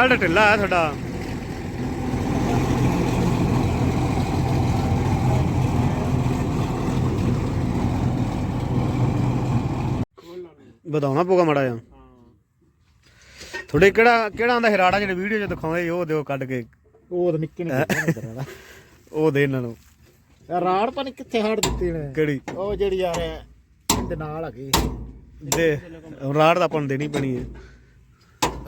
Belt ਢਿੱਲਾ ਹੈ ਤੁਹਾਡਾ ਵਧਾਉਣਾ ਪਊਗਾ ਮੜਾ ਜਾ ਤੁਹਾਡੇ ਕਿਹੜਾ ਕਿਹੜਾ ਆਂਦਾ ਹਿਰਾੜਾ ਜਿਹੜੇ ਵੀਡੀਓ 'ਚ ਦਿਖਾਉਂਦੇ ਉਹ ਦਿਓ ਕੱਢ ਕੇ। ਉਹ ਤਾਂ ਨਿੱਕੇ ਨਿੱਕੇ ਕਰਾਂਦਾ ਉਹ ਦੇ ਇਹਨਾਂ ਨੂੰ। ਰਾੜ ਪਾਣੀ ਕਿੱਥੇ ਹੜ ਦਿੱਤੀ ਨੇ। ਕਿਹੜੀ? ਉਹ ਜਿਹੜੀ ਯਾਰ ਇਹਦੇ ਨਾਲ ਹੈਗੀ। ਦੇ। ਰਾੜ ਦਾ ਆਪਾਂ ਨੂੰ ਦੇਣੀ ਪੈਣੀ ਹੈ।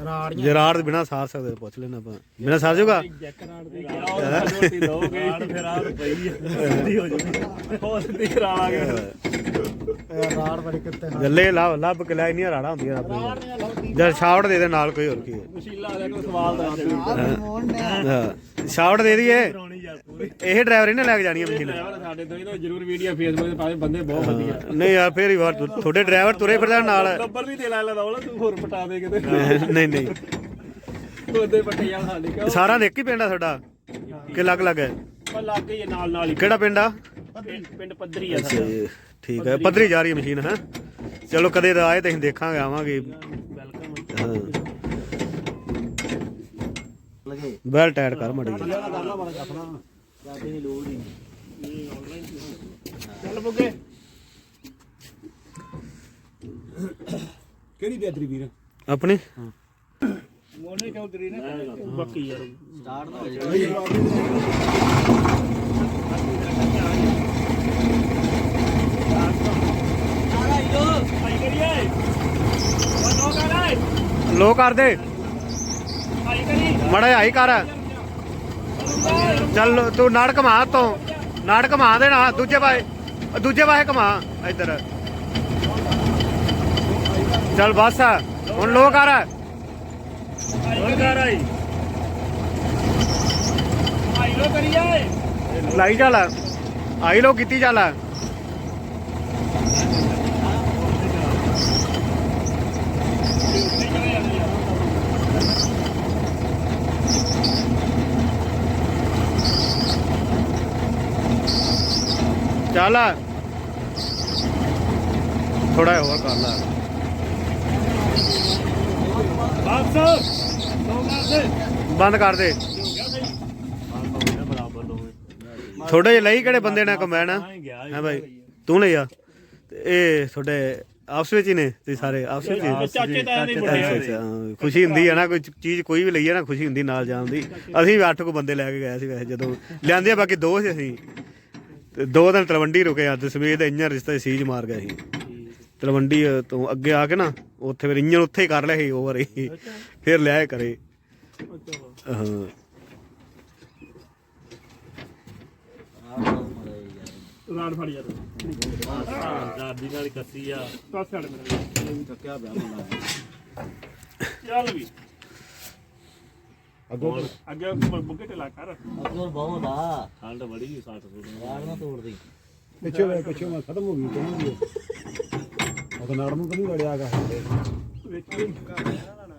ਰਾੜੀਆਂ। ਜੇ ਰਾੜ ਦੇ ਬਿਨਾ ਸਾਰ ਸਕਦੇ ਪੁੱਛ ਲੈਣਾ ਆਪਾਂ। ਬਿਨਾ ਸਾਰ ਜੂਗਾ? ਜੈਕ ਰਾੜ ਦੇ ਗਿਆ? ਰੋਟੀ ਦੋਗੇ ਫਿਰ ਆ ਪਈ ਸਿੱਧੀ ਹੋ ਜੂਗੀ। ਹੋਰ ਸਿੱਧੀ ਕਰਾ ਲਾਂਗੇ। ਇਹ ਰਾੜ ਪਾਣੀ ਕਿੱਥੇ ਹੜ ਗੱਲੇ ਲੱਭ ਲੱਭ ਕੇ ਲੈ ਨਹੀਂ ਰਾੜਾ ਹੁੰਦੀਆਂ ਰੱਬ ਜਦ ਛਾਵੜ ਦੇ ਦੇ ਨਾਲ ਕੋਈ ਹੋਰ ਕੀ ਹੈ। ਮਸ਼ੀਲਾ ਕੋਲ ਸਵਾਲ ਦਾ ਦੇ ਦਈਏ। ਯਾਰ ਪੂਰੀ ਇਹ ਡਰਾਈਵਰ ਇਹਨੇ ਲੈ ਕੇ ਜਾਣੀ ਹੈ ਮਸ਼ੀਨ ਡਰਾਈਵਰ ਸਾਡੇ ਤੋਂ ਇਹਨਾਂ ਜ਼ਰੂਰ ਵੀਡੀਓ ਫੇਸਬੁੱਕ ਤੇ ਪਾਵੇ ਬੰਦੇ ਬਹੁਤ ਵਧੀਆ। ਨਹੀਂ ਯਾਰ ਫੇਰ ਹੀ ਵਾਰ ਤੁਹਾਡੇ ਡਰਾਈਵਰ ਤੁਰੇ ਫਿਰਦਾ ਨਾਲ। ਨੰਬਰ ਵੀ ਦੇ ਲੈ ਲੈਦਾ ਉਹਲਾ ਤੂੰ ਹੋਰ ਪਟਾ ਦੇ ਕਿਤੇ। ਨਹੀਂ ਨਹੀਂ। ਉਹਦੇ ਪੱਟੇ ਜਾਂ ਸਾਡੇ ਕਿਉਂ ਸਾਰਾ ਦੇ ਇੱਕ ਹੀ ਪਿੰਡ ਆ ਤੁਹਾਡਾ ਕਿ ਅਲੱਗ ਅਲੱਗ ਹੈ? ਪਰ ਲੱਗ ਗਈ ਨਾਲ ਨਾਲ ਹੀ। ਕਿਹੜਾ ਪਿੰਡ ਆ? ਪਿੰਡ- ਪਿੰਡ ਪੱਧਰੀ ਆ ਸਾਡਾ। ਠੀਕ ਹੈ। ਪੱਧਰੀ ਜਾ ਰਹੀ ਹੈ ਮਸ਼ੀਨ ਹੈ? ਚਲੋ ਕਦੇ ਦਾ ਆਏ ਤੇ ਅਸੀਂ ਦੇਖਾਂਗੇ ਆਵਾਂਗੇ। ਵੈਲਕਮ। ਹਾਂ। ਵੈਲ ਟਾਇਰ ਕਰ ਮੜੀ ਚੱਲ ਬੁੱਗੇ ਕਿਹੜੀ ਬੇਦਰੀ ਵੀਰ? ਆਪਣੀ? ਮੋਨੇ ਚੌਧਰੀ ਨੇ ਬੱਕੀ ਯਾਰ। ਉਹ ਨੋ ਕਰਾਈ ਲੋ ਕਰ ਦੇ। ਮੜਾ ਹਾਈ ਕਰ। ਚੱਲ ਤੂੰ ਨਾੜ ਘਮਾ ਤੋਂ ਨਾੜ ਘਮਾ ਦੇ ਨਾ ਦੂਜੇ ਪਾਸੇ ਦੂਜੇ ਪਾਸੇ ਘਮਾ ਇੱਧਰ। ਚੱਲ ਬਸ ਹੁਣ ਲੋ ਕਰ। ਹੋਰ ਕਰ ਆਈ। ਆਈ ਲੋ ਕਰੀਏ ਲਾਈ ਚੱਲ। ਆਈ ਲੋ ਕੀਤੀ ਚੱਲ। ਚੱਲ ਥੋੜਾ ਹੋਰ ਕਰ ਲੈ। ਬੰਦ ਕਰ ਦੇ। ਥੋੜੇ ਜਿਹੇ ਲਈ ਕਿਹੜੇ ਬੰਦੇ ਨੇ ਕੰਬਾਈਨ ਆਏ ਗਿਆ ਹੈ ਭਾਈ ਤੂੰ ਲਈ ਆ। ਤੇ ਇਹ ਤੁਹਾਡੇ ਆਪਸ ਵਿੱਚ ਹੀ ਨੇ ਤੇ ਸਾਰੇ ਆਪਸ ਵਿੱਚ ਹੀ? ਚਾਚੇ ਹਾਂ, ਖੁਸ਼ੀ ਹੁੰਦੀ ਹੈ ਨਾ ਕੋਈ ਚੀਜ਼ ਕੋਈ ਵੀ ਲਈਏ ਨਾ ਖੁਸ਼ੀ ਹੁੰਦੀ ਨਾਲ ਜਾਣ ਦੀ। ਅਸੀਂ ਵੀ ਅੱਠ ਕੋ ਬੰਦੇ ਲੈ ਕੇ ਗਏ ਸੀ ਵੈਸੇ ਜਦੋਂ। ਲਿਆਂਦੇ ਆ ਬਾਕੀ ਦੋ ਸੀ ਅਸੀਂ। ਤੇ ਦੋ ਦਿਨ ਤਲਵੰਡੀ ਰੁਕੇ ਅੱਜ ਸਵੇਰ ਦਾ ਇੰਜਨ ਰਿਸ਼ਤਾ ਸੀਜ ਮਾਰ ਗਿਆ ਸੀ। ਤਲਵੰਡੀ ਤੋਂ ਅੱਗੇ ਆ ਕੇ ਨਾ ਉੱਥੇ ਫਿਰ ਇੰਜਨ ਉੱਥੇ ਹੀ ਕਰ ਲਿਆ ਸੀ ਓਵਰ ਹੀ ਫਿਰ ਲਿਆਏ ਕਰੇ ਹਾਂ। ਰਾੜ ਫੜ ਯਾਰ। ਦਾਦੀ ਨਾਲ ਕੱਸੀ ਆ। ਬਸ ਛੱਡ ਮੇਰੇ ਥੱਕਿਆ ਪਿਆ ਮੁੰਡਾ। ਚੱਲ ਵੀ। ਅੱਗੋਂ ਅੱਗੇ ਬੁੱਕੇ ਤੇ ਲਾ ਕਰ ਅਕਬਰ ਬਹੁਤ ਆ ਠੰਡ ਬੜੀ 60 ਸੁਣ ਯਾਰ ਨਾ ਤੋੜਦੀ। ਪਿੱਛੇ ਵੇ ਪਿੱਛੇ ਮੈਂ ਖਤਮ ਹੋ ਗਈ ਕਹਿੰਦੀ ਉਹ ਤਾਂ ਨਾੜ ਨੂੰ ਤਾਂ ਨਹੀਂ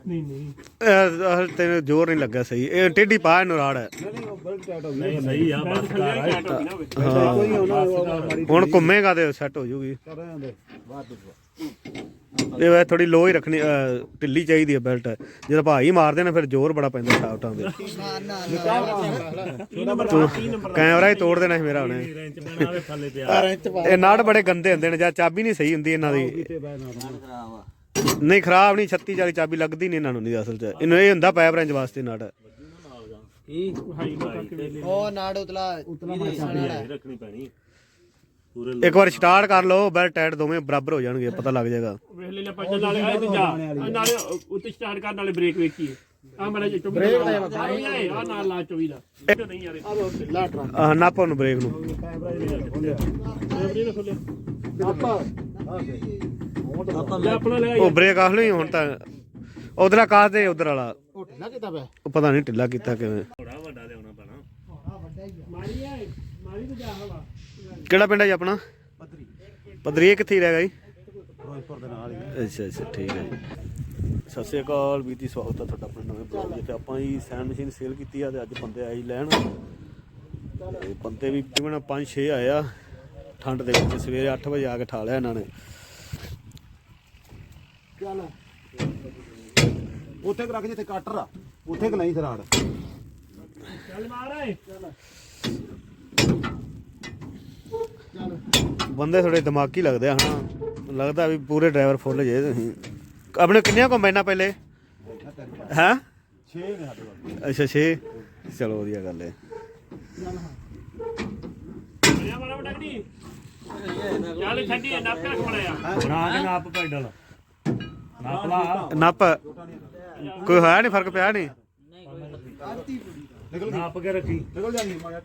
ਨਹੀਂ ਨਹੀਂ। ਇਹ ਤੈਨੂੰ ਜ਼ੋਰ ਨਹੀਂ ਲੱਗਾ ਸਹੀ। ਇਹ ਟੇਢੀ ਪਾ ਇਹਨੂੰ ਰਾੜ। ਹੈ ਨਹੀਂ ਨਹੀਂ ਉਹ ਬਲਟ ਟਾਈਟ ਹੋ ਗਈ। ਨਹੀਂ ਸਹੀ ਆ ਬਸ ਕਰ। ਕੋਈ ਨਹੀਂ ਉਹਨਾਂ ਉਹ ਮਾਰੀ ਹੁਣ ਘੁੰਮੇਗਾ ਤੇ ਸੈੱਟ ਹੋ ਜੂਗੀ ਕਰ ਰਹੇ ਹੁੰਦੇ ਬਾਅਦ ਇਹ ਵੈ ਥੋੜੀ ਲੋ ਹੀ ਰੱਖਣੀ ਅਹ, ਢਿੱਲੀ ਚਾਹੀਦੀ ਹੈ ਬੈਲਟ ਜਦੋਂ ਭਾਈ ਮਾਰਦੇ ਨੇ ਫਿਰ ਜ਼ੋਰ ਬੜਾ ਪੈਂਦਾ ਸ਼ਾਫਟਾਂ ਦੇ। ਤੂੰ ਕੈਮਰਾ ਹੀ ਤੋੜ ਦੇਣਾ ਸੀ ਮੇਰਾ ਉਹਨੇ ਰੈਂਚ ਬਣਾ ਦੇ ਥੱਲੇ ਪਿਆ ਰੈਂਚ ਪਾ ਇਹ ਨਾੜ ਬੜੇ ਗੰਦੇ ਹੁੰਦੇ ਨੇ ਜਾਂ ਚਾਬੀ ਨਹੀਂ ਸਹੀ ਹੁੰਦੀ ਇਹਨਾਂ ਦੀ। ਨਹੀਂ ਖਰਾਬ ਨਹੀਂ 36 40 ਚਾਬੀ ਲੱਗਦੀ ਨਹੀਂ ਇਹਨਾਂ ਨੂੰ ਨਹੀਂ ਅਸਲ 'ਚ। ਇਹਨੂੰ ਇਹ ਹੁੰਦਾ ਪਾਈਪ ਰੇਂਜ ਵਾਸਤੇ ਨਾੜ। ਉਹ ਨਾੜ ਉਤਲਾ ਰੱਖਣੀ ਪੈਣੀ। ਪੂਰੇ ਇੱਕ ਵਾਰ ਸਟਾਰਟ ਕਰ ਲਓ ਬੈਲਟ ਟਾਈਟ ਦੋਵੇਂ ਬਰਾਬਰ ਹੋ ਜਾਣਗੇ ਪਤਾ ਲੱਗ ਜਾਏਗਾ। ਵੇਖ ਲੈ ਆਪਾਂ ਚੱਲ ਨਾਲੇ ਆਏ ਤੇ ਜਾ। ਆਹ ਨਾਲੇ ਉੱਤੇ ਸਟਾਰਟ ਕਰ ਨਾਲੇ ਬ੍ਰੇਕ ਵੇਖੀਏ। ਆ ਮੜਾ ਜੇ 24 ਬ੍ਰੇਕ ਦਾ। ਆ। ਨਾਲ ਲਾ 24 ਦਾ। ਇਹ ਨਹੀਂ ਯਾਰ ਇਹ। ਲਾ ਟਰੰਕ। ਆਹ ਨਾਪੋ ਨੂੰ ਬ੍ਰੇਕ ਨੂੰ। ਆਪਾਂ ਆ ਆਪਾਂ ਲੈ ਆਪਣਾ ਲੈ ਉਹ ਬ੍ਰੇਕ ਆਖ ਲਈ ਹੁਣ ਤਾਂ ਉਧਰਲਾ ਕਾਸ ਦੇ ਉਧਰ ਵਾਲਾ ਉਹ ਢਿੱਲਾ ਕਿਤਾ ਬੈ ਉਹ ਪਤਾ ਨਹੀਂ ਢਿੱਲਾ ਕੀਤਾ ਕਿਵੇਂ। ਥੋੜਾ ਵੱਡਾ ਲਿਆਉਣਾ ਪੈਣਾ। ਮਾਰੀ ਆਏ ਮਾਰੀ ਤੇ ਜਾ ਹਵਾ ਕਿਹੜਾ ਪਿੰਡ ਹੈ ਜੀ ਆਪਣਾ? ਪੱਧਰੀ। ਪਦਰੀ ਇਹ ਕਿੱਥੇ ਰਹਿ ਗਿਆ ਜੀ? ਫਿਰੋਜ਼ਪੁਰ ਦੇ ਨਾਲ ਹੀ ਅੱਛਾ ਅੱਛਾ ਠੀਕ ਹੈ ਜੀ। ਸਤਿ ਸ਼੍ਰੀ ਅਕਾਲ ਵੀਰ ਜੀ ਸਵਾਗਤ ਹੈ ਤੁਹਾਡਾ ਆਪਣੇ ਨਵੇਂ ਬਲੌਗ ਜਿੱਥੇ ਆਪਾਂ ਹੀ ਸੈਂਡ ਮਸ਼ੀਨ ਸੇਲ ਕੀਤੀ ਆ ਤੇ ਅੱਜ ਬੰਦੇ ਆਏ ਲੈਣ। ਤੇ ਬੰਦੇ ਵੀ ਤਕਰੀਬਨ 5-6 ਆਏ ਆ। ਠੰਡ ਦੇ ਵਿੱਚ ਸਵੇਰੇ 8 ਵਜੇ ਆ ਕੇ ਠਾ ਲਿਆ ਇਹਨਾਂ ਨੇ। ਚੱਲ। ਉੱਥੇ ਕੁ ਰੱਖ ਜਿੱਥੇ ਕਟਰ ਆ। ਉੱਥੇ ਕਿ ਨਹੀਂ ਸਰਾੜ? ਚੱਲ ਮਾਰ ਏ ਬੰਦੇ ਥੋੜੇ ਦਿਮਾਗੀ ਲੱਗਦੇ ਆ ਹਨਾ? ਲੱਗਦਾ ਵੀ ਪੂਰੇ ਡਰਾਈਵਰ ਫੁੱਲ ਜੇ ਤੁਸੀਂ। ਆਪਣੇ ਕਿੰਨੀਆਂ ਕੰਬਾਈਨਾਂ ਪਹਿਲੇ? ਹੈ? 6 ਨੇ ਸਾਡੇ ਕੋਲ ਅੱਛਾ 6 ਚਲੋ ਵਧੀਆ ਗੱਲ ਹੈ ਚੱਲ ਛੱਡੀ ਨੱਪ ਰੱਖ ਬਣਾਇਆ ਬਣਾ ਕੇ ਨਾਪ ਪੈਡਲ। ਨਾਪ ਲਾ। ਨੱਪ? ਕੋਈ ਹੋਇਆ ਨਹੀਂ ਫ਼ਰਕ ਪਿਆ ਨਹੀਂ ਨਾਪ ਕੇ ਰੱਖੀ। ਨਿਕਲ ਜਾਂਦੀ ਮਾਇਆ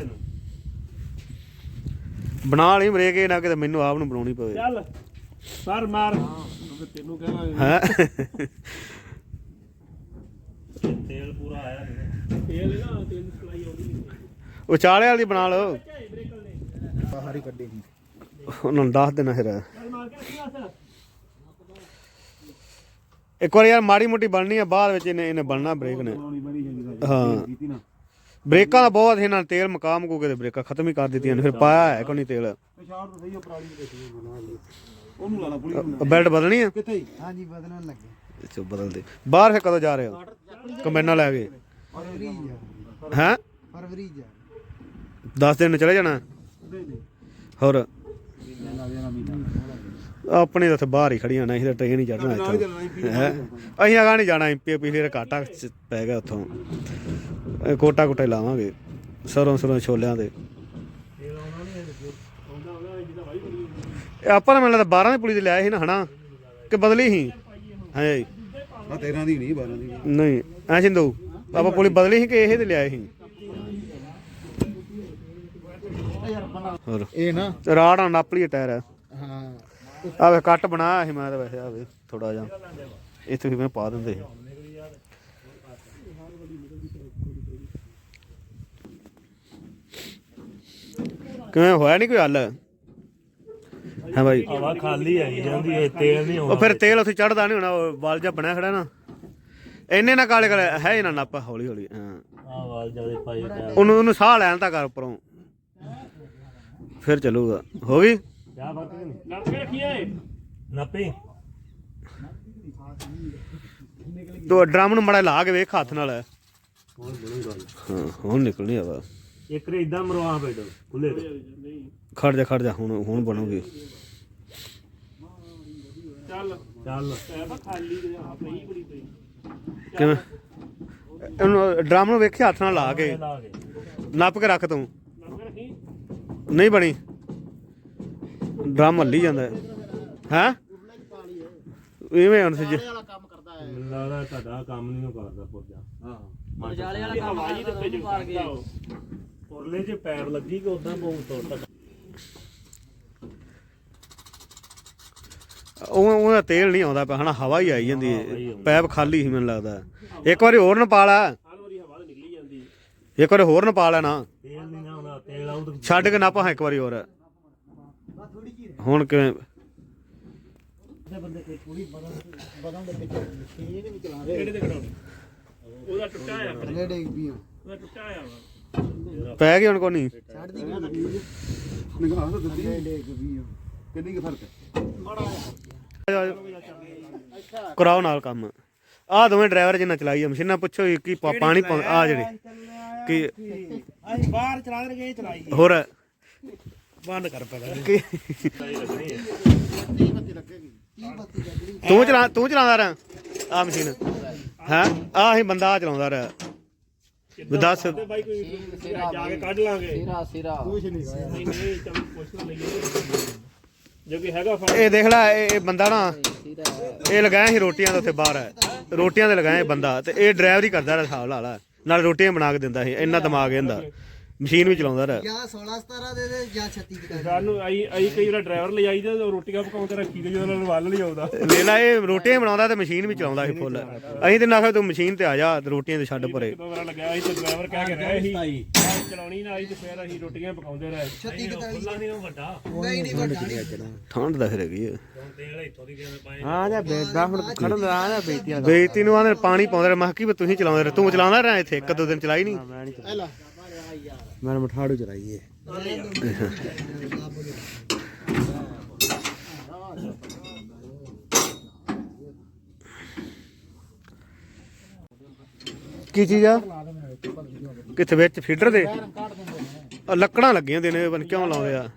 ਇਹਨੂੰ? ਬਣਾ ਲਈ ਬ੍ਰੇਕ ਇਹ ਨਾ ਕਿਤੇ ਮੈਨੂੰ ਆਪ ਨੂੰ ਬਣਾਉਣੀ ਪਵੇ। ਚੱਲ ਸਰ ਮਾਰ। ਤੈਨੂੰ ਕਹਿਣਾ ਹੈ। ਤੇਲ ਪੂਰਾ ਆਇਆ ਨਹੀਂ ਤੇਲ ਨਾ ਤੇਲ ਸਪਲਾਈ ਆਉਂਦੀ ਉਚਾਲੇ ਵਾਲੀ ਬਣਾ ਲਓ। ਬਾਹਰ ਹੀ ਕੱਢੀ ਸੀ ਉਹਨਾਂ ਨੂੰ ਦੱਸ ਦੇਣਾ ਫਿਰ। ਚੱਲ ਮਾਰ ਕੇ ਰੱਖੀ ਹੱਥ। ਇੱਕ ਵਾਰ ਯਾਰ ਮਾੜੀ ਮੋਟੀ ਬਣਨੀ ਆ ਬਾਅਦ ਵਿੱਚ ਇਹਨੇ ਇਹਨੇ ਬਣਨਾ ਬ੍ਰੇਕ ਨੇ। ਹਾਂ। ਬ੍ਰੇਕਾਂ ਦਾ ਬਹੁਤ ਇਹਨਾਂ ਨੇ ਤੇਲ ਮਕਾਮ ਕੋ ਕੇ ਤੇ ਬ੍ਰੇਕਾਂ ਖਤਮ ਹੀ ਕਰ ਦਿੱਤੀਆਂ ਨੇ ਫਿਰ ਪਾਇਆ ਹੈ ਕੋਈ ਨਹੀਂ ਤੇਲ। ਪਛਾੜ ਤਾਂ ਸਹੀ ਆ ਪਰਾਲੀ ਦੀ ਦੇਖੀ ਬਣਾ ਲਈ ਉਹਨੂੰ ਲਾਣਾ ਪੁਲੀ ਨੂੰ ਬੈਲਟ ਬਦਲਣੀ ਆ? ਕਿੱਥੇ ਹੀ ਹਾਂਜੀ ਬਦਲਣ ਲੱਗੇ। ਚੋ ਬਦਲ ਦੇ। ਬਾਹਰ ਫਿਰ ਕਦੋਂ ਜਾ ਰਹੇ ਹੋ? ਕਮੈਨਾ ਲੈ ਕੇ। ਹੈ? ਫਰਵਰੀ ਜਾ। 10 ਦਿਨ ਚਲੇ ਜਾਣਾ? ਹੋਰ? ਆਪਣੀ ਤਾਂ ਉੱਥੇ ਬਾਹਰ ਹੀ ਖੜੀਆਂ ਨੇ ਅਸੀਂ ਤਾਂ ਟ੍ਰੇਨ ਹੀ ਚੜਨਾ ਇੱਥੋਂ? ਅਸੀਂ ਅਗਾ ਨਹੀਂ ਜਾਣਾ ਐਮਪੀ ਪਿਛਲੇ ਘਾਟਾ ਚ ਪੈ ਗਿਆ ਉੱਥੋਂ। ਇਹ ਕੋਟਾ ਕੋਟੇ ਲਾਵਾਂਗੇ ਸਰੋਂ ਸਰੋਂ ਛੋਲਿਆਂ ਦੇ। ਇਹ ਆਪਾਂ ਨੇ ਮੈਨੂੰ ਲੱਗਦਾ 12 ਦੀ ਪੁਲੀ ਦੇ ਲਿਆਏ ਸੀ ਨਾ ਹਨਾ? ਕਿ ਬਦਲੀ ਸੀ? ਹਾਂ ਆ 13 ਦੀ ਨਹੀਂ 12 ਦੀ ਨਹੀਂ। ਐ ਸਿੰਦੂ ਆਪਾਂ ਪੁਲੀ ਬਦਲੀ ਸੀ ਕਿ ਇਹ ਤੇ ਲਿਆਏ ਸੀ? ਹੋਰ। ਇਹ ਨਾ। ਰਾੜ ਨਾਲ ਨੱਪ ਲਈ ਟਾਇਰ ਹਾਂ। ਆ ਵੇ ਕੱਟ ਬਣਾਇਆ ਸੀ ਮੈਂ ਤਾਂ ਵੈਸੇ ਆ ਵੇ ਥੋੜਾ ਜਿਹਾ। ਇੱਥੇ ਵੀ ਮੈਂ ਪਾ ਦਿੰਦੇ ਕਿਵੇਂ ਹੋਇਆ ਨਹੀਂ ਕੋਈ ਹੱਲ? ਹਾਂ ਭਾਈ ਹਵਾ ਖਾਲੀ ਆਈ ਜਾਂਦੀ ਹੈ ਤੇਲ ਨਹੀਂ ਉਹ ਫਿਰ ਤੇਲ ਉੱਥੇ ਚੜਦਾ ਨਹੀਂ ਹੋਣਾ ਉਹ ਵਾਲ ਜਾ ਬਣਿਆ ਖੜਾ ਨਾ। ਇੰਨੇ ਨਾ ਕਾਲੇ ਕਾਲੇ ਹੈ ਇਹਨਾਂ ਨੱਪ ਹੌਲੀ ਹੌਲੀ ਹਾਂ। ਆ ਵਾਲ ਜ਼ਿਆਦਾ ਪਾਈ ਉਹਨੂੰ ਉਹਨੂੰ ਸਾਹ ਲੈਣ ਤਾਂ ਕਰ ਉੱਪਰੋਂ। ਫਿਰ ਚੱਲੂਗਾ। ਹੋ ਗਈ? ਜਾ ਫ਼ਰਕ ਕਿ ਨਹੀਂ? ਨੱਪ ਕੇ ਰੱਖੀ ਏ। ਨਾਪੀ? ਤੂੰ ਡਰਮ ਨੂੰ ਮੜਾ ਲਾ ਕੇ ਵੇਖ ਹੱਥ ਨਾਲ। ਹੁਣ ਬਣੂਗਾ ਹਾਂ ਹੁਣ ਨਿਕਲਣੀ ਹਵਾ ਇੱਕ ਰੇ ਇਦਾਂ ਮਰਵਾ ਪੈਡਲ ਖੁੱਲੇ ਤੇ। ਨਹੀਂ ਖੜ ਜਾ ਖੜ ਜਾ ਹੁਣ ਹੁਣ ਬਣੂਗੀ। ਚੱਲ। ਚੱਲ। ਐ ਬਾ ਖਾਲੀ ਆ ਪਈ ਬੜੀ ਪਈ। ਕਿਵੇਂ? ਇਹਨੂੰ ਡਰਮ ਨੂੰ ਵੇਖੀ ਹੱਥ ਨਾਲ ਲਾ ਕੇ। ਨੱਪ ਕੇ ਰੱਖ ਤੂੰ। ਨਹੀਂ ਬਣੀ। ਡਰਮ ਹੱਲੀ ਜਾਂਦਾ ਹੈ। ਹੈਂ? ਇਵੇਂ ਹੁਣ ਸੱਜ। ਲੱਗਦਾ ਤੁਹਾਡਾ ਕੰਮ ਨਹੀਂ ਕਰਦਾ ਪੁੱਜਾ ਹਾਂ। ਮਜਾਲੇ ਵਾਲਾ ਇਹ ਹਵਾਈ ਦੇ ਉੱਤੇ ਜੁੜਦਾ ਉਹ ਉਰਲੇ 'ਚ ਪੈਰ ਲੱਗੀ ਕਿ ਉਦਾਂ ਪਉ ਤੋੜ ਤੱਕ ਉਹ ਉਹਦਾ ਤੇਲ ਨਹੀਂ ਆਉਂਦਾ ਪਿਆ ਹਨਾ ਹਵਾ ਹੀ ਆਈ ਜਾਂਦੀ ਹੈ। ਪੈਪ ਖਾਲੀ ਸੀ ਮੈਨੂੰ ਲੱਗਦਾ। ਇੱਕ ਵਾਰੀ ਹੋਰ ਨਾ ਪਾ ਲੈ ਹਰ ਵਾਰੀ ਹਵਾ ਤਾਂ ਨਿਕਲੀ ਜਾਂਦੀ। ਇੱਕ ਵਾਰੀ ਹੋਰ ਨਾ ਪਾ ਲੈਣਾ। ਤੇਲ ਨਹੀਂ ਨਾ ਆਉਂਦਾ ਤੇਲ ਤਾਂ ਛੱਡ ਕੇ ਨਾ ਪਾ ਇੱਕ ਵਾਰੀ ਹੋਰ। ਹੁਣ ਕਿਵੇਂ? ਕਿਹੜੇ ਤੇ ਕਢਾਉਣੀ ਉਹਦਾ ਟੁੱਟਾ ਆ ਫਿਰ। ਥੱਲੇ ਡੇਗ ਵੀ ਉਹਦਾ ਟੁੱਟਾ ਆ ਵਾ ਪੈ ਗਈ ਹੁਣ ਕੋਈ ਨਹੀਂ। ਛੱਡਦੀ ਨਿਗਾਹ ਤਾਂ ਦਿੱਤੀ। ਥੱਲੇ ਡੇਗ ਵੀ ਕਿੰਨੀ ਕੁ ਫ਼ਰਕ ਹੈ? ਕਰਾਓ ਨਾਲ ਕੰਮ। ਆਹ ਦੋਵੇਂ ਡਰਾਈਵਰ ਜਿੰਨਾ ਚਲਾਈ ਆ ਮਸ਼ੀਨਾਂ ਪੁੱਛੋ ਕੀ ਪਾਣੀ ਆ ਜਿਹੜੇ ਕੀ ਅਸੀਂ ਬਾਹਰ ਚਲਾ ਦੇ ਗਏ ਚਲਾਈ। ਹੋਰ ਬੰਦ ਕਰ ਪਹਿਲਾਂ ਕੀ ਲੱਗਣੀ ਹੈ ਤੂੰ ਚਲਾ ਤੂੰ ਚਲਾਉਂਦਾ ਰਿਹਾ। ਆ ਮਸ਼ੀਨ। ਹੈ? ਆ ਹੀ ਬੰਦਾ ਚਲਾਉਂਦਾ ਰਿਹਾ। ਵੀ ਦੱਸ। ਤੇ ਬਾਈ ਕੋਈ? ਜਾ ਕੇ ਕੱਢ ਲਾਂਗੇ। ਸਿਰਾ ਸਿਰਾ। ਨਹੀਂ ਨਹੀਂ ਚੱਲ ਪੁੱਛ ਤਾਂ ਲਈਏ। ਜੋ ਕਿ ਹੈਗਾ ਫਾ ਇਹ ਦੇਖ ਲੈ ਇਹ ਇਹ ਬੰਦਾ ਨਾ ਇਹ ਲਗਾਇਆ ਸੀ ਰੋਟੀਆਂ ਦੇ ਉੱਥੇ ਬਾਹਰ। ਰੋਟੀਆਂ ਦੇ ਲਗਾਇਆ ਇਹ ਬੰਦਾ ਤੇ ਇਹ ਡਰਾਈਵਰ ਕਰਦਾ ਰਿਹਾ ਹਿਸਾਬ ਲਾ ਲਾ। ਨਾਲ ਰੋਟੀਆਂ ਬਣਾ ਕੇ ਦਿੰਦਾ ਸੀ। ਇੰਨਾ ਦਿਮਾਗ ਇਹਦਾ। ਮਸ਼ੀਨ ਵੀ ਚਲਾਉਂਦਾ ਰਿਹਾ। ਜਾਂ 16 17 ਦੇ ਦੇ ਜਾਂ 36 ਦੀ ਸਾਨੂੰ ਆਈ ਆਈ ਕਈ ਵਾਰ ਡਰਾਈਵਰ ਲੈ ਜਾਈਦਾ ਤੇ ਰੋਟੀਆਂ ਪਕਾਉਂਦੇ ਰੱਖੀ ਤੇ ਜਦੋਂ ਨਾਲ ਵੱਲ ਨਹੀਂ ਆਉਂਦਾ। ਵੇਲਾ ਇਹ ਰੋਟੀਆਂ ਬਣਾਉਂਦਾ ਤੇ ਮਸ਼ੀਨ ਵੀ ਚਲਾਉਂਦਾ ਸੀ ਫੁੱਲ। ਅਸੀਂ ਤੇ ਨਾ ਆਖਿਆ ਤੂੰ ਮਸ਼ੀਨ ਤੇ ਆ ਜਾ ਤੇ ਰੋਟੀਆਂ ਤੇ ਛੱਡ ਪਰੇ। ਦੋ ਵਾਰ ਲੱਗਿਆ ਸੀ ਤੇ ਡਰਾਈਵਰ ਕਹਿ ਕੇ ਰਿਹਾ ਸੀ ਆਹ ਚਲਾਉਣੀ ਨਾ ਆਈ ਤੇ ਫਿਰ ਅਸੀਂ ਰੋਟੀਆਂ ਪਕਾਉਂਦੇ ਰਹੇ। 36 ਖੁੱਲਾ ਨਹੀਂ ਉਹ ਵੱਡਾ। ਨਹੀਂ ਨਹੀਂ ਵੱਡਾ ਨਹੀਂ। ਠੰਡ ਦਾ ਫਿਰ ਹੈਗੀ ਆ। ਤੇਲ ਇੱਥੋਂ ਦੀ ਕਿਵੇਂ ਪਾਏ ਆ ਜਾ ਬੇਦਾ ਹੁਣ ਖੜਨ ਦਾ ਆ ਜਾ ਬੇਇੱਜ਼ਤੀ ਨੂੰ ਆਂਦੇ ਪਾਣੀ ਪਾਉਂਦੇ ਰਹੇ। ਮੈਂ ਕਿਹਾ ਕੀ ਵੀ ਤੁਸੀਂ ਚਲਾਉਂਦੇ ਰਹੇ ਤੂੰ ਚਲਾਉਂਦਾ ਰਿਹਾ ਇੱਥੇ? ਇੱਕ ਦੋ ਦਿਨ ਚਲਾਈ ਨਹੀਂ मैंने ਮਠਾੜੂ चलाई है ਕੀ ਚੀਜ਼ ਆ? ਕਿਥੇ ਵਿੱਚ ਫੀਡਰ ਦੇ? ਲੱਕੜਾਂ ਲੱਗੀਆਂ ਦੇ ਨੇ ਬਨ ਕਿਉਂ ਲਾਉਂਦੇ ਆ।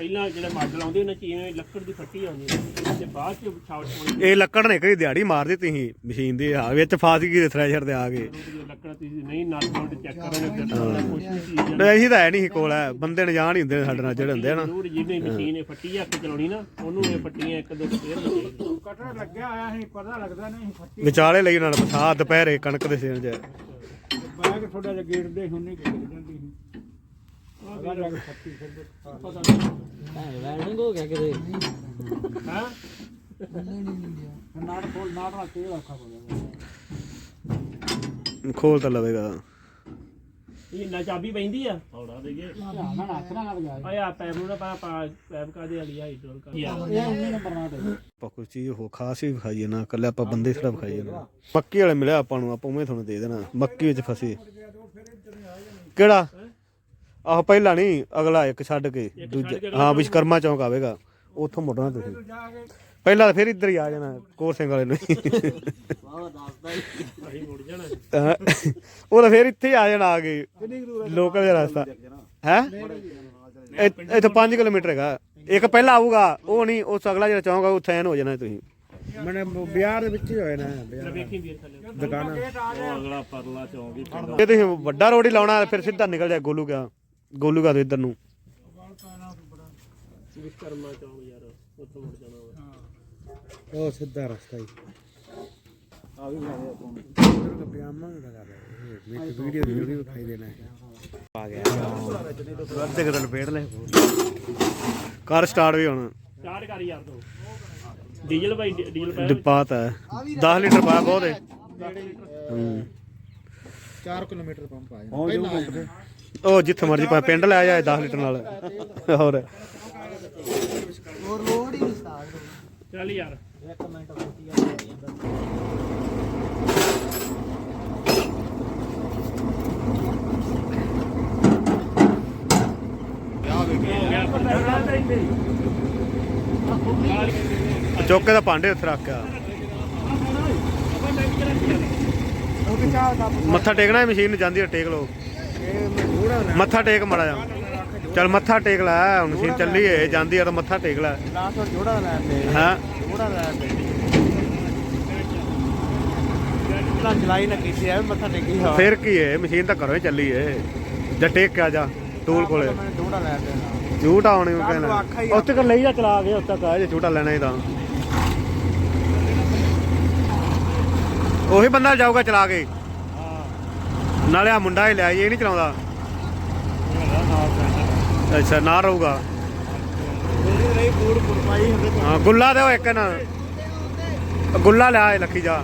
ਪਹਿਲਾਂ ਜਿਹੜਾ ਮੱਡ ਲਾਉਂਦੇ ਉਹਨਾਂ ਚ ਇਵੇਂ ਲੱਕੜ ਦੀ ਫੱਟੀ ਆਉਂਦੀ ਹੈ ਤੇ ਬਾਅਦ ਚ ਛਾਵਟ ਪਾਉਣੀ ਇਹ ਲੱਕੜ ਨੇ ਕਈ ਦਿਹਾੜੀ ਮਾਰ ਦਿੱਤੀ ਸੀ ਮਸ਼ੀਨ ਦੀ ਆ ਵਿੱਚ ਫਸ ਗਈ ਥ੍ਰੈਸ਼ਰ ਤੇ ਆ ਗਏ। ਲੱਕੜ ਤੁਸੀਂ ਨਹੀਂ ਨਟ ਬੋਲਟ ਚੈੱਕ ਕਰੋਗੇ ਫਿਰ ਕੁਝ ਨਹੀਂ ਚੀਜ਼ ਨਹੀਂ, ਅਸੀਂ ਤਾਂ ਹੈ ਨਹੀਂ ਸੀ ਕੋਲ ਹੈ। ਬੰਦੇ ਨੇ ਜਾਣ ਹੀ ਹੁੰਦੇ ਨੇ ਸਾਡੇ ਨਾਲ ਜਿਹੜੇ ਹੁੰਦੇ ਆ ਨਾ। ਜ਼ਰੂਰ ਜਿਹਨੇ ਮਸ਼ੀਨ ਇਹ ਫੱਟੀ ਹੱਥ ਚਲਾਉਣੀ ਨਾ ਉਹਨੂੰ ਇਹ ਫੱਟੀਆਂ ਇੱਕ ਦੋ ਫੇਰ ਕਟਰ ਲੱਗਿਆ ਆਇਆ ਸੀ ਪਤਾ ਲੱਗਦਾ ਨਹੀਂ ਫੱਟੀ। ਵਿਚਾਲੇ ਲਈ ਉਹਨਾਂ ਨੇ ਦੁਪਹਿਰੇ ਕਣਕ ਦੇ ਸੇਣ ਚ। ਬੈਗ ਥੋੜਾ ਜਿਹਾ ਗੇਟ ਦੇ ਹੁੰਨੇ ਕਿ ਜਾਂਦੀ ਸੀ ਅਗਾ ਜਾ ਕੇ ਫੱਟੀ ਫਿਰ ਪਤਾ ਵੈਲਡਿੰਗ ਹੋ ਗਿਆ ਕਿਤੇ ਹਾਂ ਨਾੜ ਖੋਲ ਨਾੜ ਨਾਲ ਤਾਂ ਲਵੇਗਾ। ਇਹ ਨਾ ਚਾਬੀ ਪੈਂਦੀ ਆ? ਹੌੜਾ ਦੇਗੇ ਧਿਆਨ ਨਾਲ ਹੱਥ ਨਾਲ ਲੱਗ ਓਏ ਆ ਪੈਪ ਨੂੰ ਨਾ ਪਾ ਪਾ ਪੈਪ ਕਾਦੇ ਵਾਲੀ ਹਾਈਡਰੋਲ ਕਾ। ਇਹ 19 ਨੰਬਰ ਨਾਲ ਦੇ। ਆਪਾਂ ਕੋਈ ਚੀਜ਼ ਹੋ ਖਾਸ ਹੀ ਵਿਖਾਈਏ ਨਾ ਕੱਲੇ ਆਪਾਂ ਬੰਦੇ ਸਿਰਫ ਵਿਖਾਈਏ ਨਾ। ਮੱਕੀ ਵਾਲੇ ਮਿਲਿਆ ਆਪਾਂ ਨੂੰ ਆਪਾਂ ਉਵੇਂ ਤੁਹਾਨੂੰ ਦੇ ਦੇਣਾ। ਮੱਕੀ ਵਿੱਚ ਫਸੇ। ਕਿਹੜਾ? ਆਹ ਪਹਿਲਾ ਨਹੀਂ ਅਗਲਾ ਇੱਕ ਛੱਡ ਕੇ ਦੂਜਾ ਹਾਂ ਵਿਸ਼ਕਰਮਾ ਚੌਂਕ ਆਵੇਗਾ ਉੱਥੋਂ ਮੁੜਨਾ ਤੁਸੀਂ। ਪਹਿਲਾਂ ਤਾਂ ਫਿਰ ਇੱਧਰ ਹੀ ਆ ਜਾਣਾ ਕੋਰ ਸਿੰਘ ਵਾਲੇ ਨੂੰ ਹੀ। ਅਸੀਂ ਮੁੜ ਜਾਣਾ ਹਾਂ। ਉਹ ਤਾਂ ਫਿਰ ਇੱਥੇ ਹੀ ਆ ਜਾਣਾ ਆ ਕੇ ਲੋਕਲ ਜਿਹਾ ਰਸਤਾ। ਹੈ? ਇੱਥੇ 5 ਕਿਲੋਮੀਟਰ ਹੈਗਾ। ਇੱਕ ਪਹਿਲਾਂ ਆਊਗਾ ਉਹ ਨਹੀਂ ਉਸ ਅਗਲਾ ਜਿਹੜਾ ਚੌਂਕ ਆ ਉੱਥੇ ਐਨ ਹੋ ਜਾਣਾ ਤੁਸੀਂ। ਮੈਨੇ ਬਿਹਾਰ ਦੇ ਵਿੱਚ ਹੀ ਹੋਇਆ ਨਾ ਫਿਰ ਵੇਖੀ ਵੀਰ ਥੱਲੇ। ਦੁਕਾਨ। ਅਗਲਾ ਪਰਲਾ ਚੌਂਕ ਹੀ ਤੁਸੀਂ ਵੱਡਾ ਰੋਡ ਹੀ ਲਾਉਣਾ ਫਿਰ ਸਿੱਧਾ ਨਿਕਲ ਜਾ ਗੋਲੂ ਕਾ ਗੋਲੂ ਕਾ ਤੋਂ ਇੱਧਰ ਨੂੰ। ਚੌਂਕ ਯਾਰ ਉੱਥੋਂ ਮੁੜ ਜਾਣਾ ਵਾ। ਉਹ ਸਿੱਧਾ ਰਸਤਾ ਹੀ। ਵੀਡੀਓ ਦੀ ਵੀਡੀਓ ਦਿਖਾਈ ਦੇਣਾ ਆ ਗਿਆ ਅੱਧੇ ਕਦਲ ਫੇੜ ਲੈ। ਕਾਰ ਸਟਾਰਟ ਵੀ ਹੁਣ। ਚਾਰ ਕਰ ਯਾਰ ਤੂੰ। ਡੀਜ਼ਲ ਭਾਈ ਡੀਜ਼ਲ ਪਾਇਆ ਡਿਪਾਤ ਹੈ। 10 ਲੀਟਰ ਪਾਇਆ ਬਹੁਤ ਹੈ ਹੂੰ। 4 ਕਿਲੋਮੀਟਰ ਪੰਪ ਆ ਉਹ ਜਿੱਥੇ ਮਰਜ਼ੀ ਪਾ ਪਿੰਡ ਲੈ ਜਾਏ 10 ਲੀਟਰ ਨਾਲ। ਹੋਰ। ਹੋਰ ਲੋਡ ਹੀ ਨਹੀਂ ਸਟਾਰਟ ਚੱਲ ਯਾਰ। ਇੱਕ ਮਿੰਟ ਰੋਟੀ ਆ ਜਾਂਦਾ ਚੌਕੇ ਦਾ ਭਾਂਡੇ ਉੱਥੇ ਰੱਖਿਆ ਮੱਥਾ ਟੇਕਣਾ ਹੈ ਮਸ਼ੀਨ ਨੂੰ ਜਾਂਦੀ ਹੈ ਟੇਕ ਲਓ। ਮੱਥਾ ਟੇਕ ਮੜਾ ਜਾ ਚੱਲ ਮੱਥਾ ਟੇਕ ਲੈ, ਹੁਣ ਮਸ਼ੀਨ ਚੱਲੀਏ, ਜਾਂਦੀ ਆ ਤਾਂ ਮੱਥਾ ਟੇਕ ਲੈ। ਲਾਸਟ ਵਾਰ ਜੋੜਾ ਲੈ ਤੇ ਹਾਂ? ਜੋੜਾ ਲੈ ਤੇ ਨਾ ਚਲਾਈ ਨਾ ਕੀਤੀ ਐ ਮੱਥਾ ਟੇਕੀ ਹਾਂ ਫਿਰ ਕੀ ਏ? ਮਸ਼ੀਨ ਤਾਂ ਘਰੋਂ ਹੀ ਚੱਲੀ ਏ। ਜਾ ਟੇਕ ਕੇ ਆ ਜਾ ਟੂਲ ਕੋਲੇ। ਮੈਂ ਜੋੜਾ ਲੈ ਤੇ ਝੂਟਾ ਆਉਣੀ ਉਹ ਤੂੰ ਉੱਥੇ ਕਰ ਲਈ ਜਾ ਚਲਾ ਕੇ, ਉੱਥੇ ਕਾ ਜੇ ਝੂਟਾ ਲੈਣਾ ਹੀ ਤਾਂ। ਉਹੀ ਬੰਦਾ ਜਾਊਗਾ ਚਲਾ ਕੇ। ਨਾਲੇ ਆ ਮੁੰਡਾ ਹੀ ਲਿਆ ਇਹ ਨਹੀਂ ਚਲਾਉਂਦਾ ਅੱਛਾ ਨਾ ਰਹੂਗਾ। ਹਾਂ, ਗੁੱਲਾ ਦੇ ਉਹ ਇੱਕ ਨਾ। ਗੁੱਲਾ ਲਿਆ ਏ ਲੱਖੀ ਜਾ।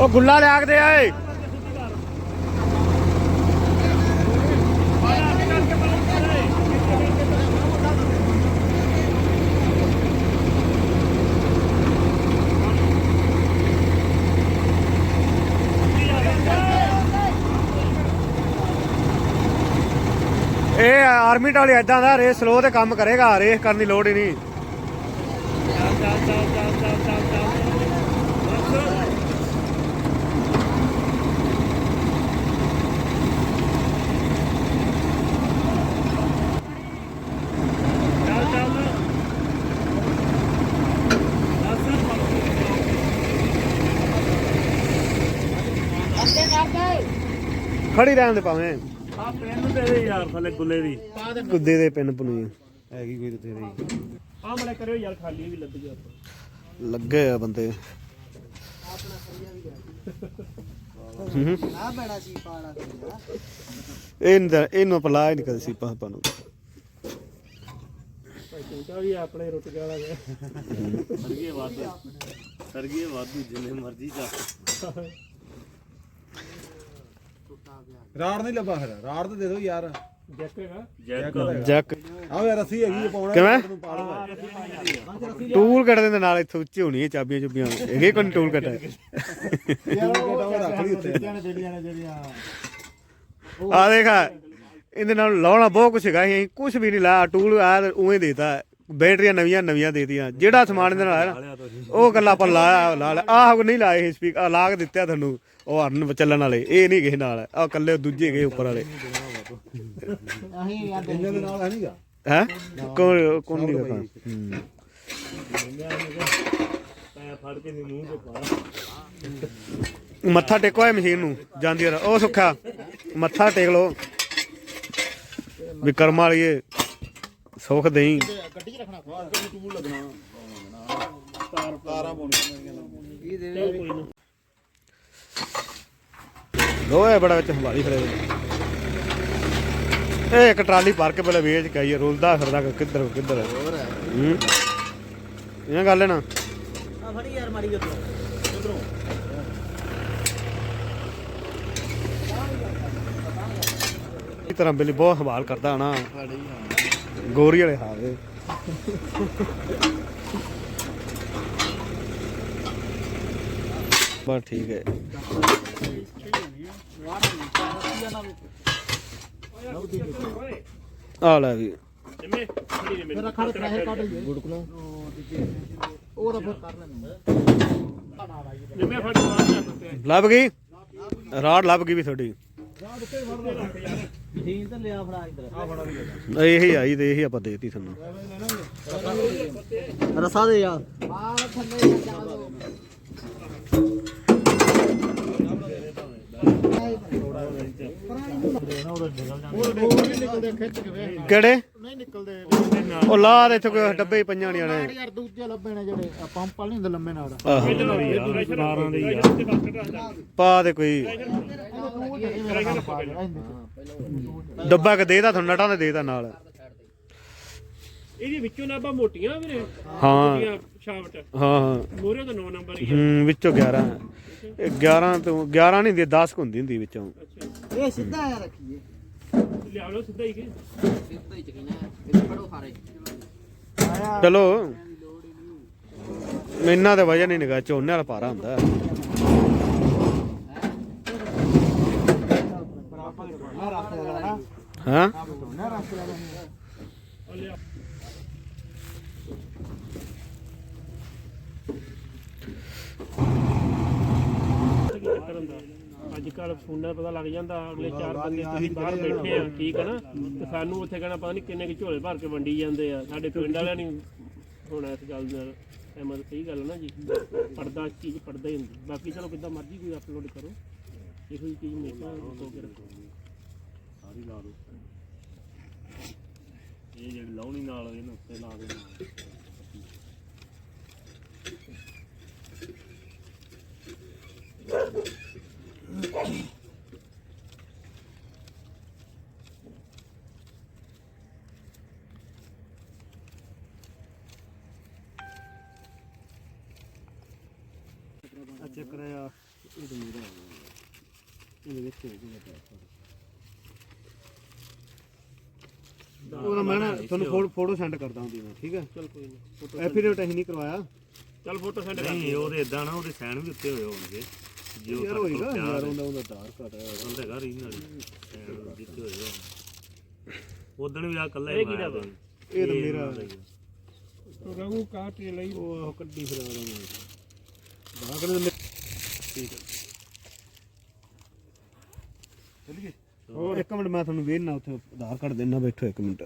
ਉਹ ਗੁੱਲਾ ਲਿਆ ਕੇ ਦੇ ਆਏ ਇਹ ਆਰਮੀ ਵਾਲੇ ਐਦਾਂ ਦਾ ਰੇਸ ਸਲੋ ਤੇ ਕੰਮ ਕਰੇਗਾ ਰੇਸ ਕਰਨ ਦੀ ਲੋੜ ਹੀ ਨਹੀਂ। ਖੜੀ ਰਹਿਣ ਦੇ ਭਾਵੇਂ। ਆ ਪੈਨ ਦੇ ਯਾਰ ਥੱਲੇ ਗੁੱਲੇ ਦੀ। ਗੁੱਦੇ ਦੇ ਪਿੰਨ ਪਨੂਈ ਹੈਗੀ ਕੋਈ ਤੇ ਤੇਰੀ ਆ ਮੜਾ ਕਰਿਓ ਯਾਰ ਖਾਲੀ ਵੀ ਲੱਗ ਗਿਆ ਆਪਾਂ ਲੱਗੇ ਆ ਬੰਦੇ। ਆ ਬੜਾ ਸੀ ਪਾਲਾ ਕਰਦਾ ਇਹ ਇਹਨੂੰ ਪਲਾ ਹੀ ਨਹੀਂ ਕਦੇ ਸੀ ਪਾਪਾ ਨੂੰ। ਭਾਈ ਚੂਟਾ ਵੀ ਆਪਣੇ ਰੁੱਟ ਗਿਆ। ਵਾਲਾ ਸਰਗੀਏ ਵਾਧੂ। ਸਰਗੀਏ ਵਾਧੂ ਜਿੰਨੇ ਮਰਜ਼ੀ ਚੱਕ ਰਾੜ ਨਹੀਂ ਲੱਭਾ ਫਿਰ ਰਾੜ ਤਾਂ ਦੇ ਦਿਓ ਯਾਰ। ਜੈਕ ਆਹ ਯਾਰ ਅਸੀਂ ਹੈਗੀ ਪਾਉਣਾ ਕਿਵੇਂ? ਟੂਲ ਕੱਢ ਦਿੰਦੇ ਨਾਲ ਇੱਥੇ ਉੱਚੀ ਹੋਣੀ ਹੈ ਚਾਬੀਆਂ ਚੁੱਬੀਆਂ ਹੈਗੇ ਕੋਈ ਟੂਲ ਕੱਟ ਆ ਦੇਖ ਇਹਦੇ ਨਾਲ ਲਾਉਣਾ ਬਹੁਤ ਕੁਛ ਹੈਗਾ ਅਸੀਂ ਕੁਛ ਵੀ ਨਹੀਂ ਲਾਇਆ ਟੂਲ ਆ ਉਵੇਂ ਦੇਤਾ। ਬੈਟਰੀਆਂ ਨਵੀਆਂ ਨਵੀਆਂ ਦੇਤੀਆਂ। ਜਿਹੜਾ ਸਮਾਨ ਇਹਦੇ ਨਾਲ ਆਇਆ ਨਾ ਉਹ ਗੱਲਾਂ ਆਪਾਂ ਲਾਇਆ ਲਾ ਲਿਆ। ਆਹ ਨਹੀਂ ਲਾਏ ਸਪੀਕਰ ਲਾ ਕੇ ਦਿੱਤੇ ਆ ਤੁਹਾਨੂੰ। ਉਹ ਹਰਨ ਚੱਲਣ ਵਾਲੇ ਇਹ ਨਹੀਂ ਕਿਸੇ ਨਾਲ ਆ ਕੱਲੇ ਦੂਜੇ ਗਏ ਉੱਪਰ ਵਾਲੇ। ਇਹਨਾਂ ਦੇ ਨਾਲ ਹੈ ਨਹੀਂਗਾ ਹੈ? ਕੌਣ ਕੌਣ ਨਹੀਂ ਕਰਦਾ ਹੂੰ ਪੈ ਫੜ ਕੇ ਨੀ ਮੂੰਹ ਤੇ? ਪਾ ਮੱਥਾ ਟੇਕੋ ਇਹ ਮਸ਼ੀਨ ਨੂੰ ਜਾਂਦੀ ਆ। ਉਹ ਸੁੱਖਾ ਮੱਥਾ ਟੇਕ ਲੋ ਵੀ ਕਰਮ ਵਾਲੀਏ ਸੁੱਖ ਦੇਈ। ਗੱਡੀ 'ਚ ਰੱਖਣਾ। ਟੂਲ ਲੱਗਣਾ ਤਾਰਾਂ ਪਾਉਣੀਆਂ। ਇਹ ਦੇ ਲੋਹੇ ਬੜਾ ਵਿੱਚ ਹਵਾਲੀ ਖੜੇ ਨੇ। ਇਹ ਇੱਕ ਟਰਾਲੀ ਭਰ ਕੇ ਪਹਿਲੇ ਵੇਚ ਕੇ ਆਈ ਰੁਲਦਾ ਫਿਰਦਾ ਕਿ ਕਿੱਧਰ ਕਿੱਧਰ ਹੋਰ ਹੈ। ਇਹ ਗੱਲ ਹੈ ਨਾ? ਆ ਫੜੀ ਯਾਰ ਮਾਰੀ ਜੱਤੋਂ ਉਧਰੋਂ। ਇਸ ਤਰ੍ਹਾਂ ਬਿੱਲੀ ਬਹੁਤ ਹਵਾਲ ਕਰਦਾ ਹਨਾ ਫੜੀ ਗੋਰੀ ਵਾਲੇ ਹਾਵੇ ਬਸ ਠੀਕ ਹੈ। ਆ ਲੈ ਵੀ। ਜਿਵੇਂ ਖੜ ਪੈਸੇ ਕੱਢ ਲਈ ਗੁੜਕਣਾ ਉਹ ਤਾਂ ਫਿਰ ਕਰ ਲੈਣਾ ਲੱਭ ਗਈ? ਰਾੜ ਲੱਭ ਗਈ ਵੀ ਤੁਹਾਡੀ। ਮਸ਼ੀਨ ਤੇ ਲਿਆ ਫੜਾ ਇੱਧਰ ਆ ਇਹੀ ਆਈ ਤੇ ਇਹੀ ਆਪਾਂ ਦੇਤੀ ਤੁਹਾਨੂੰ। ਰਸਾ ਦੇ ਯਾਰ। ਆ ਥੱਲੇ ਜਾ ਦੋ ਕਿਹੜੇ? ਨਹੀਂ ਨਿਕਲਦੇ। ਉਹ ਲਾ ਦੇ ਇੱਥੇ ਕੋਈ ਡੱਬੇ ਹੀ ਪੰਜਾਂ ਨਹੀਂ ਆਣੇ ਯਾਰ ਦੂਜੇ ਲੱਭੇ ਨੇ ਜਿਹੜੇ ਆ ਪੰਪ ਵਾਲੇ ਹੁੰਦੇ ਲੰਮੇ ਨਾਲ। ਪਾ ਦੇ ਕੋਈ। ਡੱਬਾ ਕਿ ਦੇਦਾ ਤੁਹਾਨੂੰ ਨਟਾਂ ਦੇ ਦੇਦਾ ਨਾਲ। ਇਹਦੇ ਵਿੱਚੋਂ ਨਾਭਾ ਮੋਟੀਆਂ ਵੀਰੇ ਹਾਂ। ਮੋਟੀਆਂ ਸ਼ਾਫਟ ਹਾਂ ਹਾਂ। ਮੋਰੇ ਤਾਂ 9 ਨੰਬਰ ਹੀ ਵਿੱਚੋਂ 11 ਇਹ 11 ਤੋਂ 11 ਨਹੀਂ ਦੀ 10 ਹੁੰਦੀ ਹੁੰਦੀ ਵਿੱਚੋਂ। ਇਹ ਸਿੱਧਾ ਆ ਰੱਖੀਏ। ਲਿਆ ਲਓ ਸਿੱਧਾ ਹੀ ਕਿ ਸਿੱਧਾ ਹੀ ਚਕੀਨਾ ਇਹ ਫੜੋ ਸਾਰੇ ਚਲੋ। ਮੈਨਾਂ ਤੇ ਵਜਨ ਨਹੀਂ ਨਿਗਾ ਝੋਨੇ ਵਾਲਾ ਪਾਰਾ ਹੁੰਦਾ। ਹਾਂ? ਕਰਨ ਦਾ ਅੱਜ ਕੱਲ ਫੋਨਾਂ ਪਤਾ ਲੱਗ ਜਾਂਦਾ ਅਗਲੇ ਚਾਰ ਬੰਦੇ ਤੁਸੀਂ ਬਾਹਰ ਬੈਠੇ ਆ ਠੀਕ ਹੈ ਨਾ? ਤੇ ਸਾਨੂੰ ਉੱਥੇ ਕਹਿਣਾ ਪਤਾ ਨਹੀਂ ਕਿੰਨੇ ਕਿ ਝੋਲੇ ਭਰ ਕੇ ਵੰਡੀ ਜਾਂਦੇ ਆ। ਸਾਡੇ ਪਿੰਡ ਵਾਲਿਆਂ ਨਹੀਂ ਹੋਣਾ ਇਸ ਗੱਲ ਨਾਲ ਐਮਨ ਸਹੀ ਗੱਲ ਹੈ ਨਾ ਜੀ। ਪਰਦਾ ਚੀਜ਼ ਪਰਦਾ ਹੀ ਹੁੰਦੀ। ਬਾਕੀ ਚਲੋ ਕਿੱਦਾਂ ਮਰਜ਼ੀ ਕੋਈ ਅਪਲੋਡ ਕਰੋ। ਇਹੋ ਜਿਹੀ ਚੀਜ਼ ਹਮੇਸ਼ਾ ਹੋ ਕੇ ਰੱਖੋ। ਸਾਰੀ ਲਾ ਦੋ ਇਹ ਜਿਹੜੀ ਲਾਉਣੀ ਨਾਲ ਇਹਨੂੰ ਉੱਤੇ ਲਾ ਦੇ ਅੱਛਾ ਮੇਰਾ ਇਹਦੇ ਵਿੱਚ ਮੈਂ ਨਾ ਤੁਹਾਨੂੰ ਫੋਟੋ ਫੋਟੋ ਸੈਂਡ ਕਰਦਾ ਹੁੰਦੀ ਮੈਂ ਠੀਕ ਹੈ? ਚਲ ਕੋਈ ਨਹੀਂ ਐਫੀਡੇਵਿਟ ਅਸੀਂ ਨਹੀਂ ਕਰਵਾਇਆ? ਚਲ ਫੋਟੋ ਸੈਂਡ ਕਰ ਨਹੀਂ ਉਹਦੇ ਇਦਾਂ ਨਾ ਉਹਦੇ ਸਾਈਨ ਵੀ ਉੱਤੇ ਹੋਏ ਹੋਣਗੇ। ਜੇ ਯਾਰ ਹੋਏਗਾ ਯਾਰ ਉਹਦਾ ਉਹਦਾ ਆਧਾਰ ਕਾਰਡ ਹੈ ਉਹਦਾ ਘਰ ਹੀ ਨਾਲ ਜਿੱਤੇ ਹੋਏ ਹੋਣ ਉਦਣ ਵੀ ਆ ਕੱਲਾ ਇਹ ਹੀ ਕਿਹਦਾ ਮਾਰਿਆ ਵਾ? ਇਹ ਤਾਂ ਮੇਰਾ ਰਘੂ ਕਾਟ ਕੇ ਲਈ। ਉਹ ਕੱਢੀ ਫਿਰ ਉਹਨੇ ਬਾਹਰ ਕੱਢ ਠੀਕ ਹੈ ਚਲੀਏ। ਹੋਰ। ਇੱਕ ਮਿੰਟ ਮੈਂ ਤੁਹਾਨੂੰ ਵੇਖਣਾ ਉੱਥੇ ਆਧਾਰ ਕਾਰਡ ਦੇਣਾ ਬੈਠੋ ਇੱਕ ਮਿੰਟ।